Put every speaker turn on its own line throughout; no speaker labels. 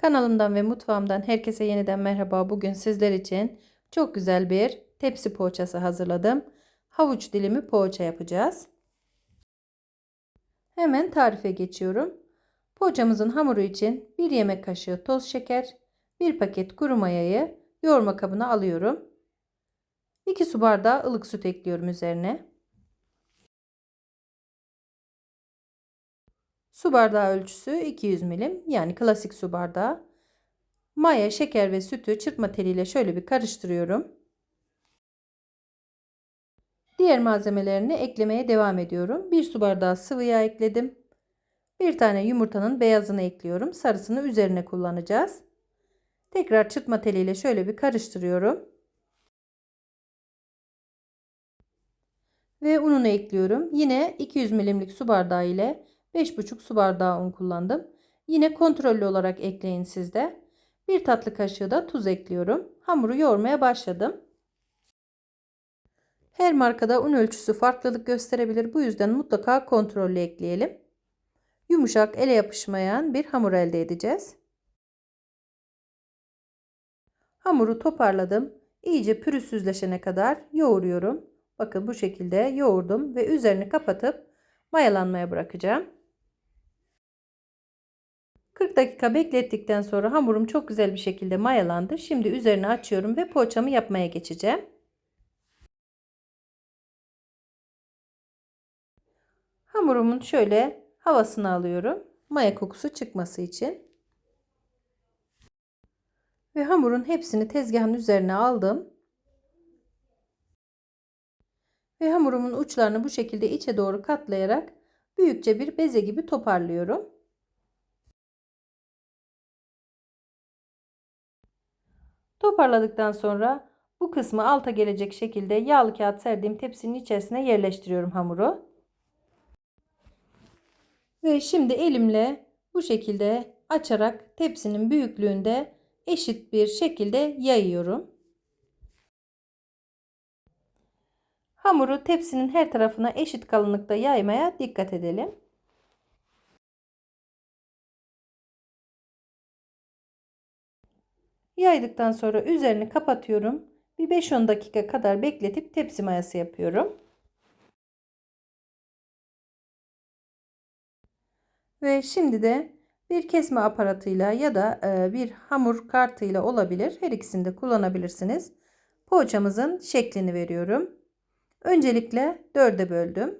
Kanalımdan ve mutfağımdan herkese yeniden merhaba. Bugün sizler için çok güzel bir tepsi poğaçası hazırladım. Havuç dilimi poğaça yapacağız. Hemen tarife geçiyorum. Poğaçamızın hamuru için 1 yemek kaşığı toz şeker, 1 paket kuru mayayı yoğurma kabına alıyorum. 2 su bardağı ılık süt ekliyorum üzerine. Su bardağı ölçüsü 200 milim yani klasik su bardağı. Maya, şeker ve sütü çırpma teliyle şöyle bir karıştırıyorum. Diğer malzemelerini eklemeye devam ediyorum. 1 su bardağı sıvı yağ ekledim. Bir tane yumurtanın beyazını ekliyorum. Sarısını üzerine kullanacağız. Tekrar çırpma teliyle şöyle bir karıştırıyorum. Ve ununu ekliyorum. Yine 200 milimlik su bardağı ile 5,5 su bardağı un kullandım. Yine kontrollü olarak ekleyin sizde. Bir tatlı kaşığı da tuz ekliyorum. Hamuru yoğurmaya başladım. Her markada un ölçüsü farklılık gösterebilir. Bu yüzden mutlaka kontrollü ekleyelim. Yumuşak, ele yapışmayan bir hamur elde edeceğiz. Hamuru toparladım. İyice pürüzsüzleşene kadar yoğuruyorum. Bakın bu şekilde yoğurdum ve üzerini kapatıp mayalanmaya bırakacağım. 40 dakika beklettikten sonra hamurum çok güzel bir şekilde mayalandı. Şimdi üzerine açıyorum ve poğaçamı yapmaya geçeceğim. Hamurumun şöyle havasını alıyorum. Maya kokusu çıkması için. Ve hamurun hepsini tezgahın üzerine aldım. Ve hamurumun uçlarını bu şekilde içe doğru katlayarak büyükçe bir beze gibi toparlıyorum. Toparladıktan sonra bu kısmı alta gelecek şekilde yağlı kağıt serdiğim tepsinin içerisine yerleştiriyorum hamuru. Ve şimdi elimle bu şekilde açarak tepsinin büyüklüğünde eşit bir şekilde yayıyorum. Hamuru tepsinin her tarafına eşit kalınlıkta yaymaya dikkat edelim. Yaydıktan sonra üzerini kapatıyorum. Bir 5-10 dakika kadar bekletip tepsi mayası yapıyorum. Ve şimdi de bir kesme aparatıyla ya da e, bir hamur kartıyla olabilir. Her ikisini de kullanabilirsiniz. Poğaçamızın şeklini veriyorum. Öncelikle dörde böldüm.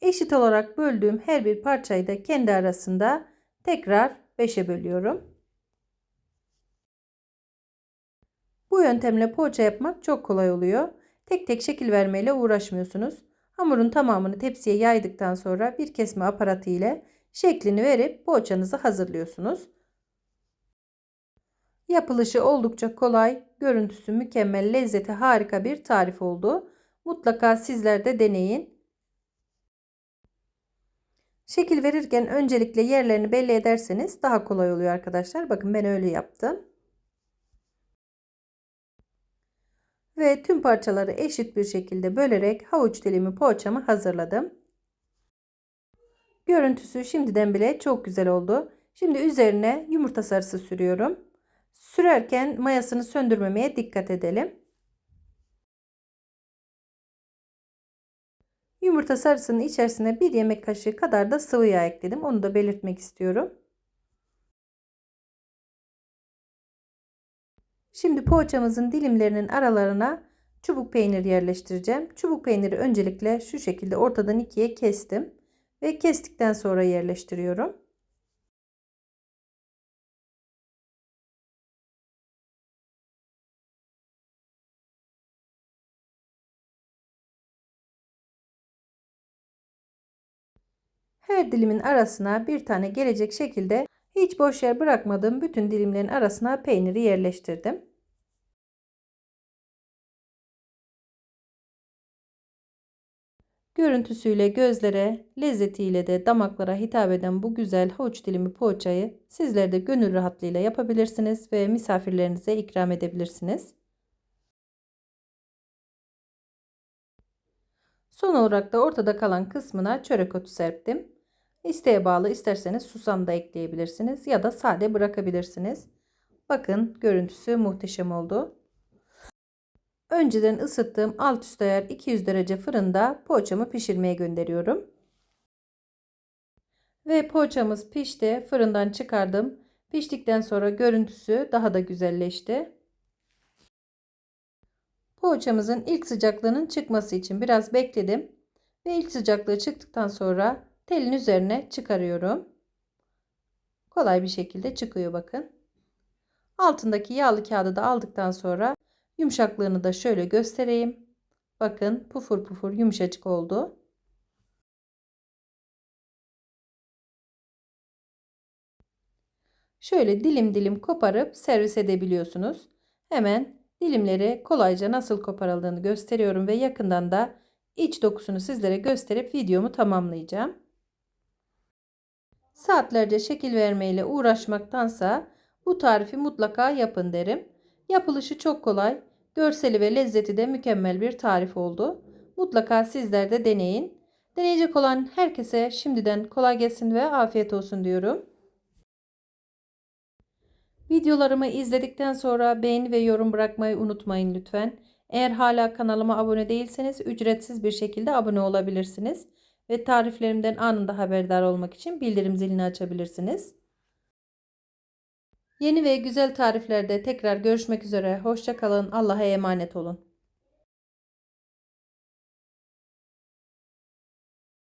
Eşit olarak böldüğüm her bir parçayı da kendi arasında tekrar 5'e bölüyorum. Bu yöntemle poğaça yapmak çok kolay oluyor. Tek tek şekil vermeyle uğraşmıyorsunuz. Hamurun tamamını tepsiye yaydıktan sonra bir kesme aparatı ile şeklini verip poğaçanızı hazırlıyorsunuz. Yapılışı oldukça kolay, görüntüsü mükemmel, lezzeti harika bir tarif oldu. Mutlaka sizler de deneyin. Şekil verirken öncelikle yerlerini belli ederseniz daha kolay oluyor arkadaşlar. Bakın ben öyle yaptım. Ve tüm parçaları eşit bir şekilde bölerek havuç dilimi poğaçamı hazırladım. Görüntüsü şimdiden bile çok güzel oldu. Şimdi üzerine yumurta sarısı sürüyorum. Sürerken mayasını söndürmemeye dikkat edelim. Yumurta sarısının içerisine bir yemek kaşığı kadar da sıvı yağ ekledim. Onu da belirtmek istiyorum. Şimdi poğaçamızın dilimlerinin aralarına çubuk peynir yerleştireceğim. Çubuk peyniri öncelikle şu şekilde ortadan ikiye kestim. Ve kestikten sonra yerleştiriyorum. Her dilimin arasına bir tane gelecek şekilde hiç boş yer bırakmadığım bütün dilimlerin arasına peyniri yerleştirdim. Görüntüsüyle gözlere, lezzetiyle de damaklara hitap eden bu güzel havuç dilimi poğaçayı sizler de gönül rahatlığıyla yapabilirsiniz ve misafirlerinize ikram edebilirsiniz. Son olarak da ortada kalan kısmına çörek otu serptim. İsteğe bağlı isterseniz susam da ekleyebilirsiniz ya da sade bırakabilirsiniz. Bakın görüntüsü muhteşem oldu. Önceden ısıttığım alt üst ayar 200 derece fırında poğaçamı pişirmeye gönderiyorum. Ve poğaçamız pişti. Fırından çıkardım. Piştikten sonra görüntüsü daha da güzelleşti. Poğaçamızın ilk sıcaklığının çıkması için biraz bekledim. Ve ilk sıcaklığı çıktıktan sonra telin üzerine çıkarıyorum. Kolay bir şekilde çıkıyor bakın. Altındaki yağlı kağıdı da aldıktan sonra yumuşaklığını da şöyle göstereyim. Bakın pufur pufur yumuşacık oldu. Şöyle dilim dilim koparıp servis edebiliyorsunuz. Hemen dilimleri kolayca nasıl koparıldığını gösteriyorum ve yakından da iç dokusunu sizlere gösterip videomu tamamlayacağım. Saatlerce şekil vermeyle uğraşmaktansa bu tarifi mutlaka yapın derim. Yapılışı çok kolay, görseli ve lezzeti de mükemmel bir tarif oldu. Mutlaka sizler de deneyin. Deneyecek olan herkese şimdiden kolay gelsin ve afiyet olsun diyorum. Videolarımı izledikten sonra beğeni ve yorum bırakmayı unutmayın lütfen. Eğer hala kanalıma abone değilseniz ücretsiz bir şekilde abone olabilirsiniz. Ve tariflerimden anında haberdar olmak için bildirim zilini açabilirsiniz. Yeni ve güzel tariflerde tekrar görüşmek üzere. Hoşçakalın. Allah'a emanet olun.